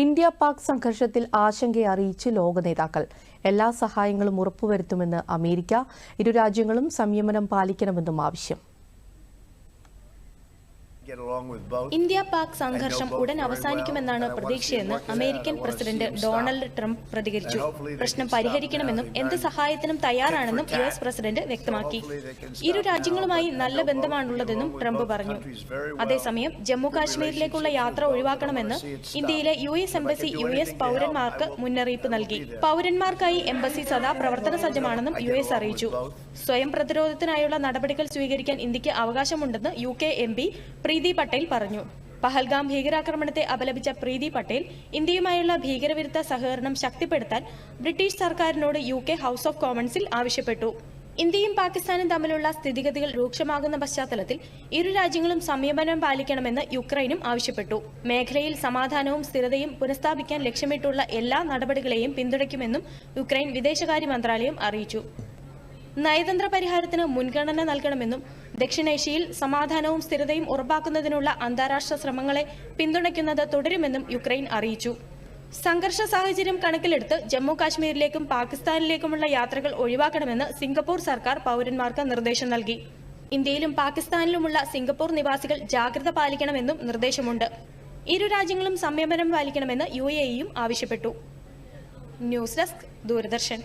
India Pak സംഘർഷത്തിൽ ആശങ്കയെ അറിയിച്ച് ലോക നേതാക്കൾ. എല്ലാ സഹായങ്ങളും ഉറപ്പുവരുത്തുമെന്ന് അമേരിക്ക. ഇരു രാജ്യങ്ങളും സംയമനം പാലിക്കണമെന്നും ആവശ്യം. ഇന്ത്യ പാക് സംഘർഷം ഉടൻ അവസാനിക്കുമെന്നാണ് പ്രതീക്ഷയെന്ന് അമേരിക്കൻ പ്രസിഡന്റ് ഡൊണാൾഡ് ട്രംപ് പ്രതികരിച്ചു. പ്രശ്നം പരിഹരിക്കണമെന്നും എന്ത് സഹായത്തിനും തയ്യാറാണെന്നും യു എസ് പ്രസിഡന്റ് വ്യക്തമാക്കി. ഇരു രാജ്യങ്ങളുമായി നല്ല ബന്ധമാണുള്ളതെന്നും ട്രംപ് പറഞ്ഞു. അതേസമയം ജമ്മു കാശ്മീരിലേക്കുള്ള യാത്ര ഒഴിവാക്കണമെന്ന് ഇന്ത്യയിലെ U S embassy U S പൗരന്മാർക്ക് മുന്നറിയിപ്പ് നൽകി. പൗരന്മാർക്കായി എംബസി സദാ പ്രവർത്തന സജ്ജമാണെന്നും യു എസ് അറിയിച്ചു. സ്വയം പ്രതിരോധത്തിനായുള്ള നടപടികൾ സ്വീകരിക്കാൻ ഇന്ത്യയ്ക്ക് അവകാശമുണ്ടെന്ന് U K M P Preeti Patel പറഞ്ഞു. പഹൽഗാം ഭീകരാക്രമണത്തെ അപലപിച്ച പ്രീതി പട്ടേൽ ഇന്ത്യയുമായുള്ള ഭീകരവിരുദ്ധ സഹകരണം ശക്തിപ്പെടുത്താൻ ബ്രിട്ടീഷ് സർക്കാരിനോട് യു കെ ഹൌസ് ഓഫ് കോമൺസിൽ ആവശ്യപ്പെട്ടു. ഇന്ത്യയും പാകിസ്ഥാനും തമ്മിലുള്ള സ്ഥിതിഗതികൾ രൂക്ഷമാകുന്ന പശ്ചാത്തലത്തിൽ ഇരു രാജ്യങ്ങളും സംയമനം പാലിക്കണമെന്ന് യുക്രൈനും ആവശ്യപ്പെട്ടു. മേഖലയിൽ സമാധാനവും സ്ഥിരതയും പുനഃസ്ഥാപിക്കാൻ ലക്ഷ്യമിട്ടുള്ള എല്ലാ നടപടികളെയും പിന്തുണയ്ക്കുമെന്നും യുക്രൈൻ വിദേശകാര്യ മന്ത്രാലയം അറിയിച്ചു. നയതന്ത്ര പരിഹാരത്തിന് മുൻഗണന നൽകണമെന്നും ദക്ഷിണേഷ്യയിൽ സമാധാനവും സ്ഥിരതയും ഉറപ്പാക്കുന്നതിനുള്ള അന്താരാഷ്ട്ര ശ്രമങ്ങളെ പിന്തുണയ്ക്കുന്നത് തുടരുമെന്നും യുക്രൈൻ അറിയിച്ചു. സംഘർഷ സാഹചര്യം കണക്കിലെടുത്ത് ജമ്മു കാശ്മീരിലേക്കും പാകിസ്ഥാനിലേക്കുമുള്ള യാത്രകൾ ഒഴിവാക്കണമെന്ന് സിംഗപ്പൂർ സർക്കാർ പൗരന്മാർക്ക് നിർദ്ദേശം നൽകി. ഇന്ത്യയിലും പാകിസ്ഥാനിലുമുള്ള സിംഗപ്പൂർ നിവാസികൾ ജാഗ്രത പാലിക്കണമെന്നും നിർദ്ദേശമുണ്ട്. ഇരു രാജ്യങ്ങളും സംയമനം പാലിക്കണമെന്ന് യു ആവശ്യപ്പെട്ടു. News desk Doordarshan.